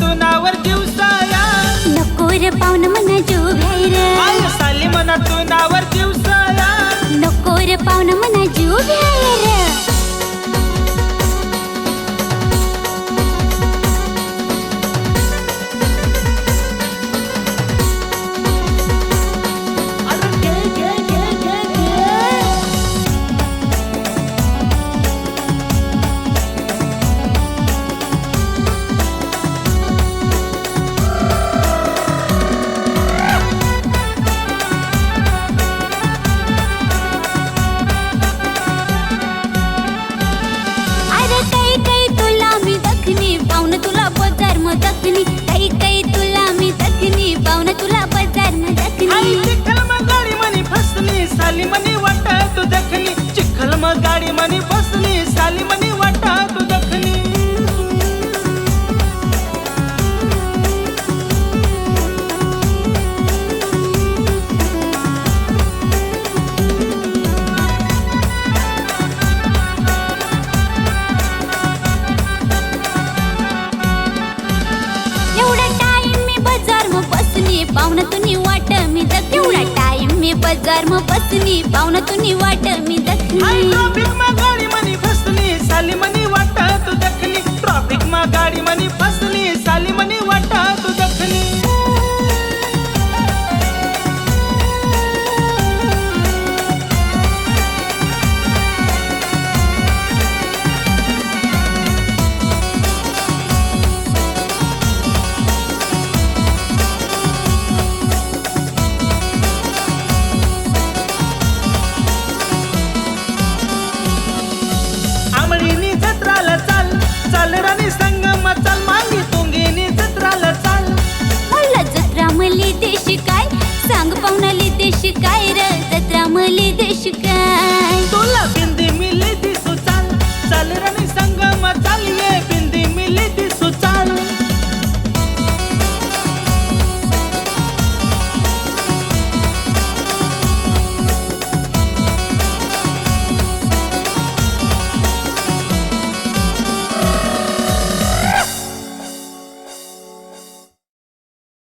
तुनावर दिवसाया नको रे पाहुण साली मनी वाट तू दखली. चिखल मग गाडी मनी फसली साली मनी तू दखली. एवढा टाइम मी बजार मग बसली. पाहुणा तुम्ही वाट मी दख एवढा मी बजार मग बसनी पाहुणा तुम्ही वाट मी दक्षिणी Let it sangue